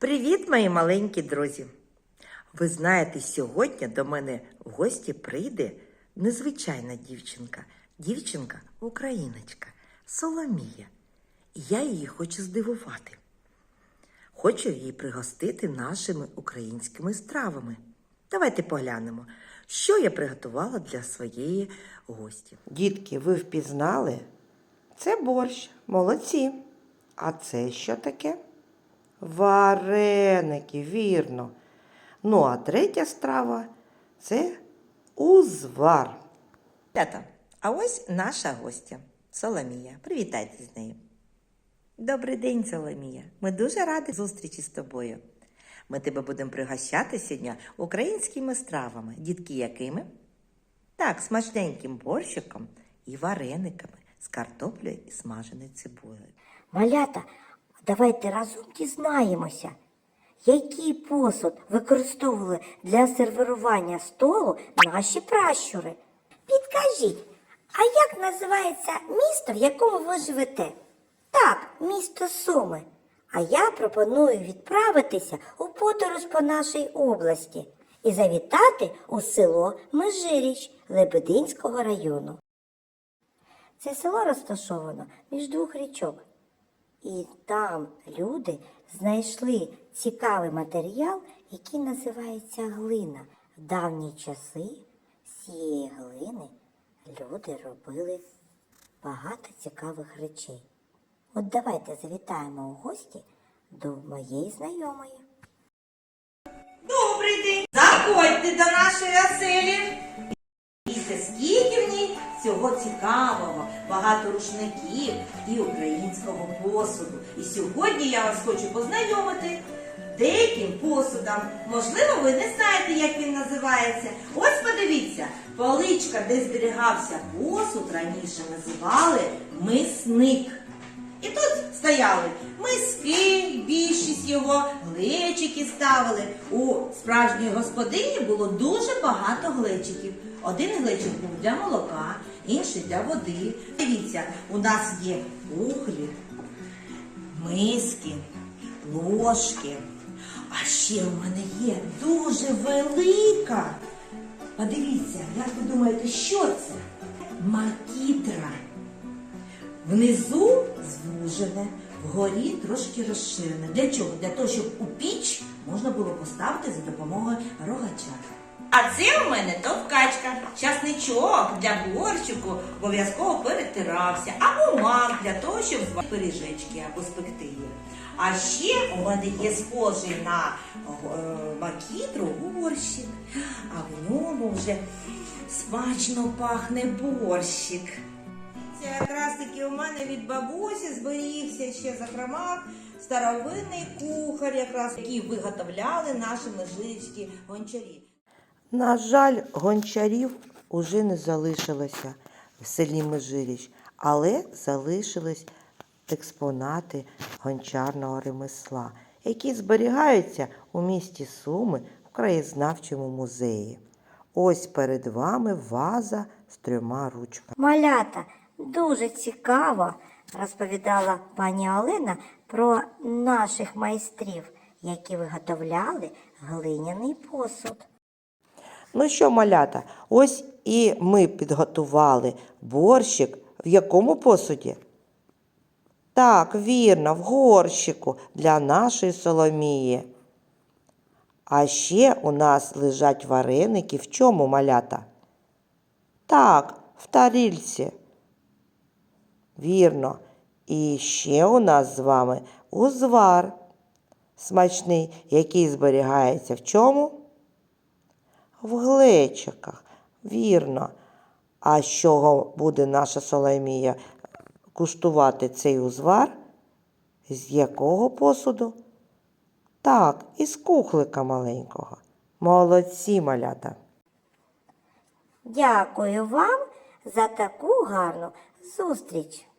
Привіт, мої маленькі друзі! Ви знаєте, сьогодні до мене в гості прийде незвичайна дівчинка, дівчинка україночка Соломія. І я її хочу здивувати. Хочу її пригостити нашими українськими стравами. Давайте поглянемо, що я приготувала для своєї гості. Дітки, ви впізнали? Це борщ, молодці. А це що таке? Вареники, вірно. Ну, а третя страва це узвар. Тата, а ось наша гостя Соломія. Привітайте з нею. Добрий день, Соломія. Ми дуже раді зустрічі з тобою. Ми тебе будемо пригощати сьогодні українськими стравами. Дітки якими? Так, смачненьким борщиком і варениками з картоплею і смаженою цибулею. Малята, давайте разом дізнаємося, який посуд використовували для сервірування столу наші пращури. Підкажіть, а як називається місто, в якому ви живете? Так, місто Суми. А я пропоную відправитися у подорож по нашій області і завітати у село Межиріч Лебединського району. Це село розташовано між двох річок. І там люди знайшли цікавий матеріал, який називається глина. В давні часи з цієї глини люди робили багато цікавих речей. От давайте завітаємо у гості до моєї знайомої. Добрий день! Заходьте до нашої оселі. Всього цікавого, багато рушників і українського посуду. І сьогодні я вас хочу познайомити деяким посудом. Можливо, ви не знаєте, як він називається. Ось подивіться, поличка, де зберігався посуд, раніше називали мисник. І тут стояли миски, більшість його, глечики ставили. У справжньої господині було дуже багато глечиків. Один глечик був для молока, інший для води. Дивіться, у нас є кухлі, миски, ложки. А ще у мене є дуже велика. Подивіться, як ви думаєте, що це? Макітра. Внизу звужене, вгорі трошки розширене. Для чого? Для того, щоб у піч можна було поставити за допомогою рогача. А це у мене товкачка, часничок для борщику обов'язково перетирався, або мак для того, щоб пиріжечки або спекти їх. А ще у мене є схожий на е, макітру борщик, а в ньому вже смачно пахне борщик. Це якраз таки у мене від бабусі зберігся ще зокрема старовинний кухар, якраз який виготовляли наші межирські гончарі. На жаль, гончарів уже не залишилося в селі Межиріч, але залишились експонати гончарного ремесла, які зберігаються у місті Суми в краєзнавчому музеї. Ось перед вами ваза з трьома ручками. Малята, дуже цікаво розповідала пані Олена про наших майстрів, які виготовляли глиняний посуд. Ну що, малята, ось і ми підготували борщик в якому посуді? Так, вірно, в горщику для нашої Соломії. А ще у нас лежать вареники в чому малята? Так, в тарільці. Вірно. І ще у нас з вами узвар смачний, який зберігається в чому? В глечиках, вірно. А з чого буде наша Соломія куштувати цей узвар? З якого посуду? Так, із кухлика маленького. Молодці малята. Дякую вам за таку гарну зустріч.